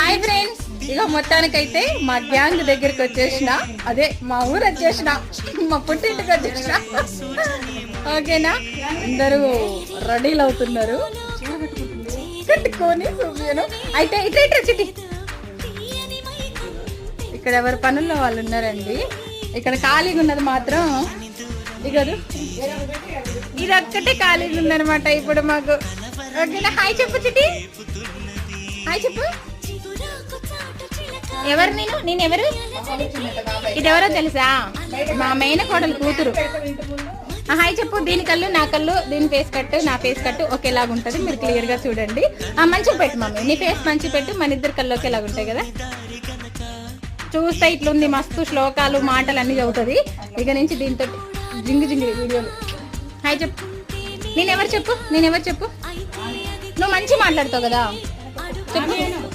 Hi friends ఇక మొత్తానికైతే మా గ్యాంగ్ దగ్గరికి వచ్చేసిన. అదే మా ఊరు వచ్చేసిన. మా పుట్టింటికి వచ్చేసిన. ఓకేనా? అందరూ రెడీలు అవుతున్నారు. కట్టుకొని అయితే ఇట్లా ఇట్లా చిటి ఇక్కడ ఎవరి పనుల్లో వాళ్ళు ఉన్నారండి. ఇక్కడ ఖాళీగా ఉన్నది మాత్రం ఇగదు ఇది ఒక్కటే ఖాళీగా ఉందన్నమాట ఇప్పుడు మాకు. ఓకేనా? హాయ్ చెప్పు చిటి హాయ్ చెప్పు. ఎవరు నేను? నేను ఎవరు? ఇది ఎవరో తెలుసా? మా మెయిన్ కోడలు కూతురు. ఆ, హాయ్ చెప్పు దీని కళ్ళు నా కళ్ళు దీని ఫేస్ కట్టు నా ఫేస్ కట్టు ఒకేలాగా ఉంటుంది. మీరు క్లియర్గా చూడండి. ఆ మంచిగా పెట్టు మమ్మీ. నీ ఫేస్ మంచి పెట్టు మన ఇద్దరు కళ్ళు ఒకేలాగా ఉంటాయి కదా. చూస్తే ఇట్లుంది మస్తు శ్లోకాలు మాటలు అన్నీ చదువుతుంది. ఇక నుంచి దీంతో జింగి జింగి వీడియోలు. హాయ్ చెప్పు. నేనెవరు చెప్పు? నేనెవరు చెప్పు? నువ్వు మంచి మాట్లాడతావు కదా. చెప్పు.